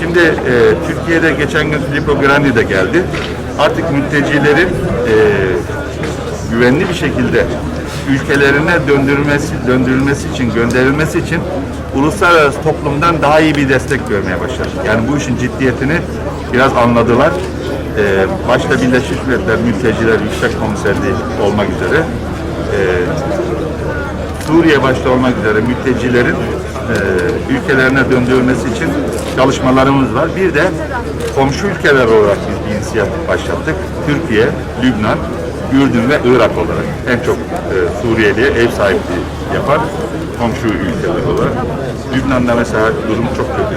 Şimdi e, Türkiye'de geçen gün Filippo Grandi de geldi. Artık mültecilerin e, güvenli bir şekilde ülkelerine döndürülmesi, döndürülmesi için, gönderilmesi için uluslararası toplumdan daha iyi bir destek görmeye başladık. Yani bu işin ciddiyetini biraz anladılar. E, başta Birleşmiş Milletler Mülteciler Yüksek Komiserliği olmak üzere e, Suriye başta olmak üzere mültecilerin e, ülkelerine döndürülmesi için çalışmalarımız var. Bir de komşu ülkeler olarak biz bir inisiyatif başlattık. Türkiye, Lübnan, Ürdün ve Irak olarak en çok e, Suriyeli'ye ev sahipliği yapan komşu ülkeler olarak. Lübnan'da mesela durum çok kötü.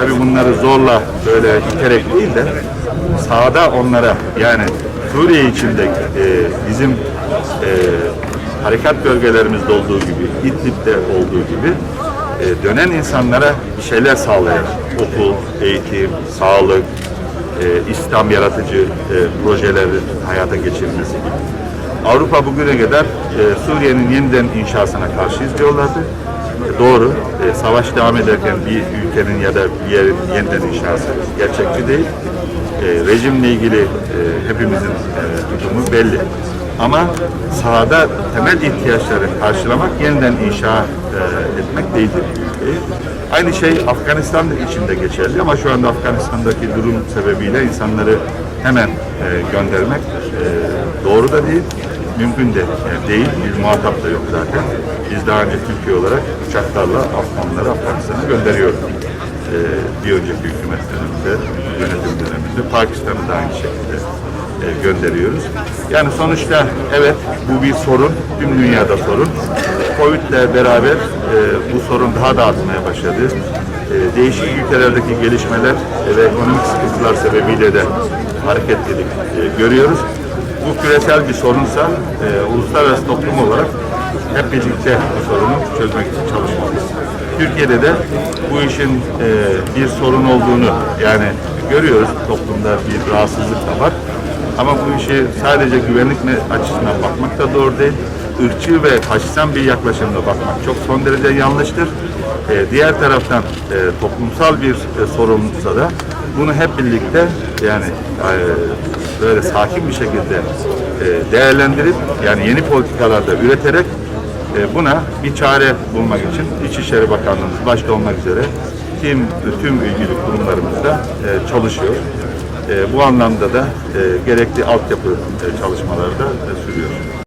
Tabii bunları zorla böyle iterek değil de sahada onlara yani Suriye içinde e, bizim e, harekat bölgelerimizde olduğu gibi, İdlib'de olduğu gibi e, dönen insanlara bir şeyler sağlayarak okul, eğitim, sağlık, e, İslam yaratıcı e, projeleri hayata geçirilmesi gibi. Avrupa bugüne kadar e, Suriye'nin yeniden inşasına karşıyız diyorlardı. E, doğru, e, savaş devam ederken bir ülkenin ya da bir yerin yeniden inşası gerçekçi değil. E, rejimle ilgili e, hepimizin e, tutumu belli. Ama sahada temel ihtiyaçları karşılamak, yeniden inşa e, etmek değildir ülkeyi. Aynı şey Afganistan için de geçerli ama şu anda Afganistan'daki durum sebebiyle insanları hemen e, göndermek e, doğru da değil, mümkün de e, değil. Bir muhatap da yok zaten. Biz daha önce Türkiye olarak uçaklarla Afganları Afganistan'a gönderiyoruz. E, bir önceki hükümet döneminde, yönetim döneminde Pakistan'ı da aynı şekilde gönderiyoruz. Yani sonuçta evet bu bir sorun, tüm dünyada sorun. Covid ile beraber e, bu sorun daha da artmaya başladı. E, değişik ülkelerdeki gelişmeler ve ekonomik sıkıntılar sebebiyle de hareketlilik e, görüyoruz. Bu küresel bir sorunsa e, uluslararası toplum olarak hep birlikte bu sorunu çözmek için çalışmalıyız. Türkiye'de de bu işin e, bir sorun olduğunu yani görüyoruz toplumda bir rahatsızlık da var. Ama bu işi sadece güvenlik açısından bakmak da doğru değil. Irkçı ve faşistan bir yaklaşımla bakmak çok son derece yanlıştır. E, diğer taraftan e, toplumsal bir e, sorunsa da bunu hep birlikte yani e, böyle sakin bir şekilde e, değerlendirip yani yeni politikalarda üreterek e, buna bir çare bulmak için İçişleri Bakanlığımız başta olmak üzere tüm, tüm ilgili kurumlarımız da e, çalışıyor. E, bu anlamda da e, gerekli altyapı e, çalışmaları da e, sürüyor.